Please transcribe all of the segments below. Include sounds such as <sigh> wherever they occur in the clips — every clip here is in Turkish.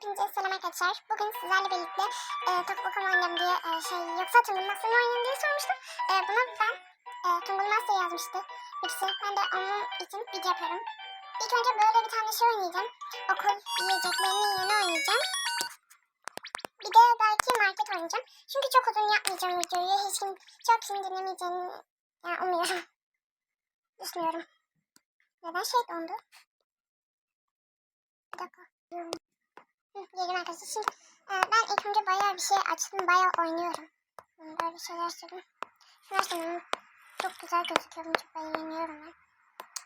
Hepinize selam arkadaşlar. Bugün sizlerle birlikte e, top bakalım oynayalım diye e, şey yoksa Tungur Master'ı oynayalım diye sormuştum. E, buna ben e, Tungur Master yazmıştı birisi. Ben de onun için video yapıyorum. İlk önce böyle bir tane şey oynayacağım. Okul yiyeceklerini yeni oynayacağım. Bir de belki market oynayacağım. Çünkü çok uzun yapmayacağım videoyu. Hiç kim, çok kim dinlemeyeceğini yani umuyorum. <laughs> Düşünüyorum. Neden şey dondu? Bir dakika. Arkadaşlar. Şimdi e, ben ilk önce bayağı bir şey açtım. Bayağı oynuyorum. Böyle bir şeyler açtım. Şunlar sanırım çok güzel gözüküyor. Bunu çok beğeniyorum ben.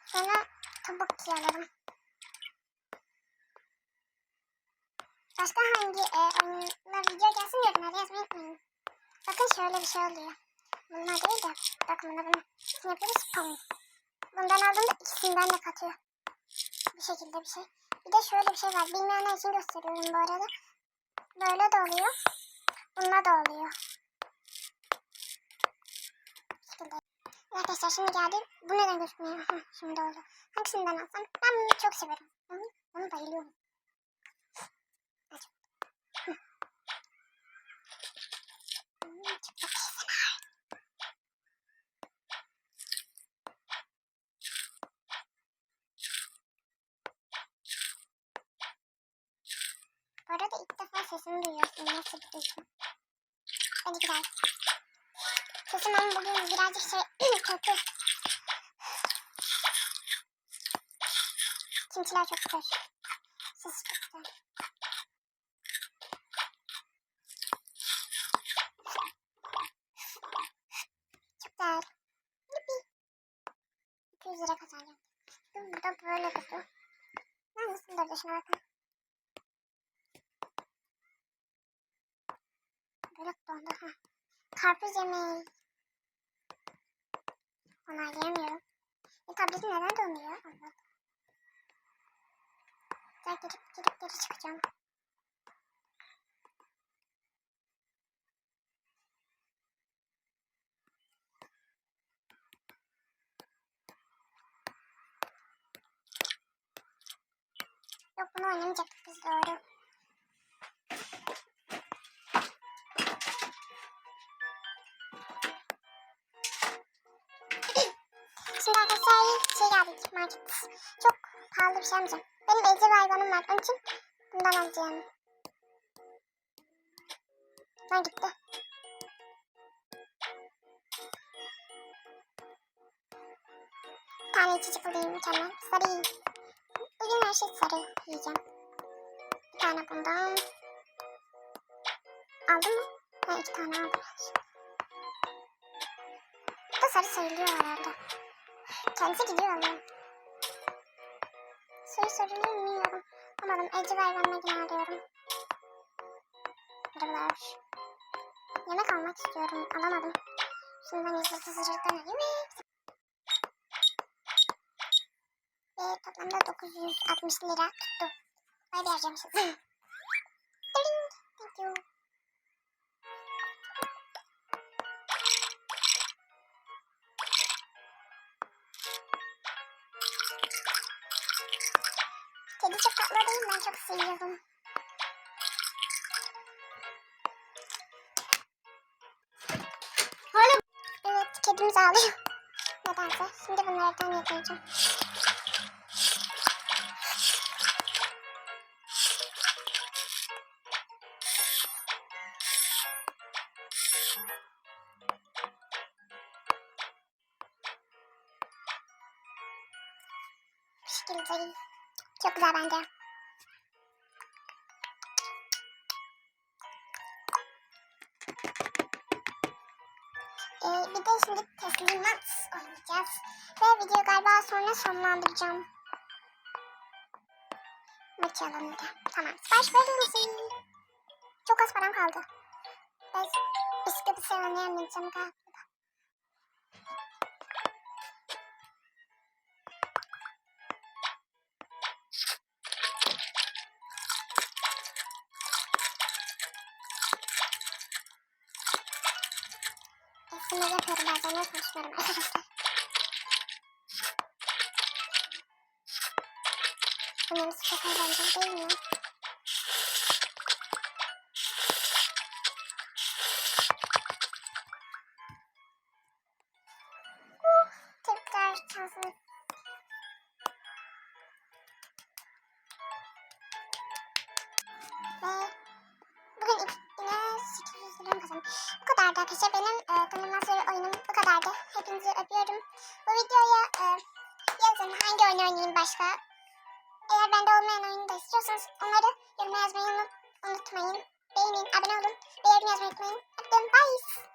Sonra tabak tiyalarım. Başka hangi e, oyunlar video gelsin yorumlara yazmayı unutmayın. Bakın şöyle bir şey oluyor. Bunlar değil de bakın buna bunu yapıyoruz? Pamuk. Bundan aldığımda ikisinden de katıyor. Bu şekilde bir şey. Bir de şöyle bir şey var. Bilmeyenler için gösteriyorum bu arada. Böyle de oluyor. Bununla da oluyor. Arkadaşlar şimdi geldi. Bu neden gözükmüyor? Şimdi oldu. Hangisinden alsam? Ben bunu çok severim. Bunu, bunu bayılıyorum. Hadi. Hı. Hmm, çok çok güzel. Bu arada sesimi duyuyorsun. Nasıl bir duygu? Hadi gidelim. Sesim ama bugün birazcık şey <clears throat> kötü. Kimçiler çok güzel. Ses çok güzel. Çok güzel. Yuppi. 200 lira kazanacağım. Bu da böyle. Ben nasıl da şuna bakın. Böyle dondu ha. Karpuz yemeği. Onaylayamıyorum. E tabletim neden donuyor? Allah. Gel gidip gidip geri çıkacağım. Yok bunu oynamayacaktık biz doğru. Şimdi arkadaşlar şey geldik market. Çok pahalı bir şey almayacağım. Benim evcil hayvanım var. Onun için bundan alacağım. Ben gitti. Bir tane içecek alayım mükemmel. Sarı. Bugün her şey sarı yiyeceğim. Bir tane bundan. Aldın mı? Ha iki tane aldım. Bu da sarı sayılıyor herhalde. Kendisi gidiyor ama. Suyu soruluyor mu bilmiyorum. Anladım. Evcil hayvanına yine arıyorum. Merhabalar. Yemek almak istiyorum. Alamadım. Şundan yıldızlı zırhlıktan alayım. Ve toplamda 960 lira tuttu. Vay bir harcamışız. Kedi çok tatlı değil? Ben çok seviyorum. Hala... Evet kedimiz ağlıyor. Nedense. Şimdi bunlardan yiyeceğim. Bu şekilde. Çok güzel bence. Ee, bir de şimdi teslimat oynayacağız. Ve video galiba sonra sonlandıracağım. Bir de. Tamam. Sipariş verilsin. Çok az param kaldı. Ben bisikleti sevmeyebileceğim galiba. Sinir yapıyorum bazen de konuşmuyorum arkadaşlar. Bunların sıkıntı bence değil mi? Kazandım. Bu kadardı arkadaşlar. Benim e, Tanımdan sonra oyunum bu kadardı. Hepinizi öpüyorum. Bu videoya e, yazın hangi oyun oynayayım başka. Eğer bende olmayan oyunu da istiyorsanız onları yoruma yazmayı unut- unutmayın. Beğenin, abone olun ve yorum yazmayı unutmayın. Öptüm. Bye.